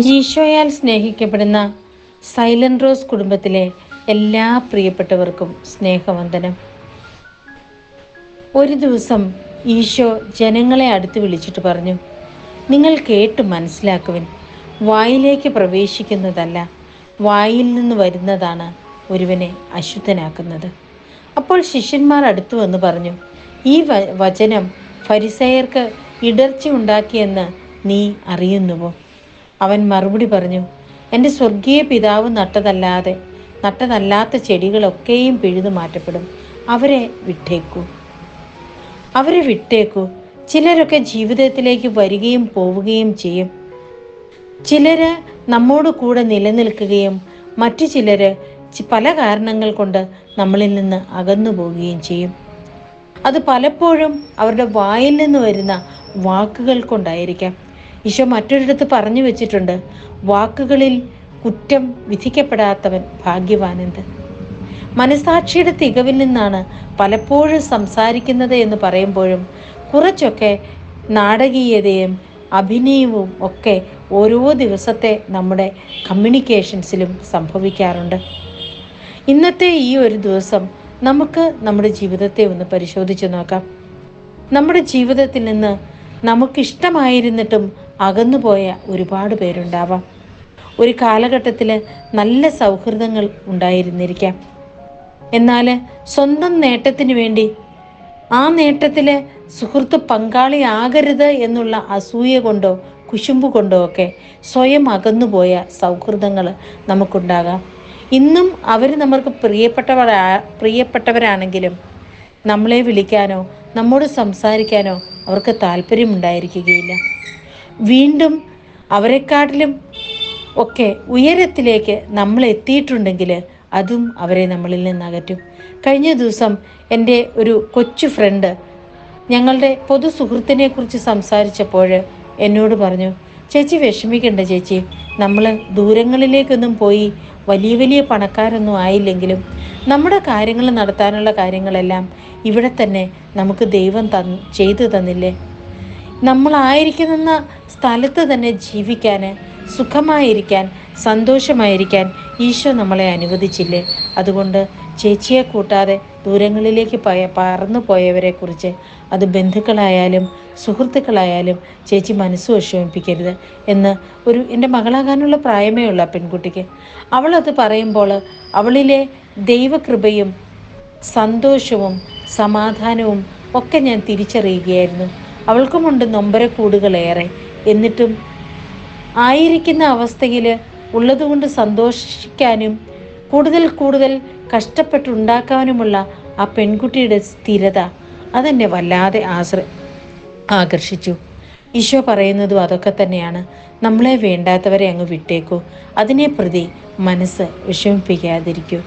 ഈശോയാൽ സ്നേഹിക്കപ്പെടുന്ന silent rose കുടുംബത്തിലെ എല്ലാ പ്രിയപ്പെട്ടവർക്കും സ്നേഹവന്ദനം. ഒരു ദിവസം ഈശോ ജനങ്ങളെ അടുത്ത് വിളിച്ചിട്ട് പറഞ്ഞു നിങ്ങൾ കേട്ട് മനസ്സിലാക്കുവിൻ വായിലേക്ക് പ്രവേശിക്കുന്നതല്ല വായിൽ നിന്ന് വരുന്നതാണ് ഒരുവനെ അശുദ്ധനാക്കുന്നത്. അപ്പോൾ ശിഷ്യന്മാർ അടുത്തു വന്ന് പറഞ്ഞു ഈ വചനം ഫരിസയർക്ക് ഇടർച്ച ഉണ്ടാക്കിയെന്ന് നീ അറിയുന്നുവോ? അവൻ മറുപടി പറഞ്ഞു എന്റെ സ്വർഗീയ പിതാവ് നട്ടതല്ലാതെ നട്ടതല്ലാത്ത ചെടികളൊക്കെയും പിഴുതു മാറ്റപ്പെടും. അവരെ വിട്ടേക്കൂ. അവരെ വിട്ടേക്കൂ. ചിലരൊക്കെ ജീവിതത്തിലേക്ക് വരികയും പോവുകയും ചെയ്യും. ചിലര് നമ്മോട് കൂടെ നിലനിൽക്കുകയും മറ്റു ചിലര് പല കാരണങ്ങൾ കൊണ്ട് നമ്മളിൽ നിന്ന് അകന്നു പോവുകയും ചെയ്യും. അത് പലപ്പോഴും അവരുടെ വായിൽ നിന്ന് വരുന്ന വാക്കുകൾ കൊണ്ടായിരിക്കാം. ഈശോ മറ്റൊരിടത്ത് പറഞ്ഞു വെച്ചിട്ടുണ്ട് വാക്കുകളിൽ കുറ്റം വിധിക്കപ്പെടാത്തവൻ ഭാഗ്യവാനെന്ത് മനസാക്ഷിയുടെ തികവിൽ നിന്നാണ് പലപ്പോഴും സംസാരിക്കുന്നത് എന്ന് പറയുമ്പോഴും കുറച്ചൊക്കെ നാടകീയതയും അഭിനയവും ഒക്കെ ഓരോ ദിവസത്തെ നമ്മുടെ കമ്മ്യൂണിക്കേഷൻസിലും സംഭവിക്കാറുണ്ട്. ഇന്നത്തെ ഈ ഒരു ദിവസം നമുക്ക് നമ്മുടെ ജീവിതത്തെ ഒന്ന് പരിശോധിച്ച് നോക്കാം. നമ്മുടെ ജീവിതത്തിൽ നിന്ന് നമുക്കിഷ്ടമായിരുന്നിട്ടും അകന്നുപോയ ഒരുപാട് പേരുണ്ടാവാം. ഒരു കാലഘട്ടത്തിൽ നല്ല സൗഹൃദങ്ങൾ ഉണ്ടായിരുന്നിരിക്കാം. എന്നാൽ സ്വന്തം നേട്ടത്തിന് വേണ്ടി ആ നേട്ടത്തിൽ സുഹൃത്ത് പങ്കാളിയാകരുത് എന്നുള്ള അസൂയ കൊണ്ടോ കുശുമ്പ് കൊണ്ടോ ഒക്കെ സ്വയം അകന്നുപോയ സൗഹൃദങ്ങൾ നമുക്കുണ്ടാകാം. ഇന്നും അവർ നമ്മൾക്ക് പ്രിയപ്പെട്ടവർ പ്രിയപ്പെട്ടവരാണെങ്കിലും നമ്മളെ വിളിക്കാനോ നമ്മോട് സംസാരിക്കാനോ അവർക്ക് താല്പര്യമുണ്ടായിരിക്കുകയില്ല. വീണ്ടും അവരെക്കാട്ടിലും ഒക്കെ ഉയരത്തിലേക്ക് നമ്മൾ എത്തിയിട്ടുണ്ടെങ്കിൽ അതും അവരെ നമ്മളിൽ നിന്ന് അകറ്റും. കഴിഞ്ഞ ദിവസം എന്റെ ഒരു കൊച്ചു ഫ്രണ്ട് ഞങ്ങളുടെ പൊതു സുഹൃത്തിനെ കുറിച്ച് സംസാരിച്ചപ്പോൾ എന്നോട് പറഞ്ഞു ചേച്ചി വിഷമിക്കണ്ട ചേച്ചി നമ്മൾ ദൂരങ്ങളിലേക്കൊന്നും പോയി വലിയ വലിയ പണക്കാരൊന്നും ആയില്ലെങ്കിലും നമ്മുടെ കാര്യങ്ങൾ നടത്താനുള്ള കാര്യങ്ങളെല്ലാം ഇവിടെ തന്നെ നമുക്ക് ദൈവം തന്ന് ചെയ്തു തന്നില്ലേ? നമ്മളായിരിക്കുന്ന സ്ഥലത്ത് തന്നെ ജീവിക്കാൻ സുഖമായിരിക്കാൻ സന്തോഷമായിരിക്കാൻ ഈശോ നമ്മളെ അനുവദിച്ചില്ലേ? അതുകൊണ്ട് ചേച്ചിയെ കൂട്ടാതെ ദൂരങ്ങളിലേക്ക് പോയ പറന്നു പോയവരെ കുറിച്ച് അത് ബന്ധുക്കളായാലും സുഹൃത്തുക്കളായാലും ചേച്ചി മനസ്സ് വിഷമിപ്പിക്കരുത് എന്ന് ഒരു എന്റെ മകളാകാനുള്ള പ്രായമേ ഉള്ള പെൺകുട്ടിക്ക്. അവളത് പറയുമ്പോൾ അവളിലെ ദൈവകൃപയും സന്തോഷവും സമാധാനവും ഒക്കെ ഞാൻ തിരിച്ചറിയുകയായിരുന്നു. അവൾക്കുമുണ്ട് നൊമ്പരക്കൂടുകളേറെ. എന്നിട്ടും ആയിരിക്കുന്ന അവസ്ഥയിൽ ഉള്ളതുകൊണ്ട് സന്തോഷിക്കാനും കൂടുതൽ കൂടുതൽ കഷ്ടപ്പെട്ടുണ്ടാക്കാനുമുള്ള ആ പെൺകുട്ടിയുടെ സ്ഥിരത അതെന്നെ വല്ലാതെ ആശ്ര ആകർഷിച്ചു. ഈശോ പറയുന്നതും അതൊക്കെ തന്നെയാണ്. നമ്മളെ വേണ്ടാത്തവരെ അങ്ങ് വിട്ടേക്കൂ. അതിനെ പ്രതി മനസ്സ് വിഷമിപ്പിക്കാതിരിക്കൂ.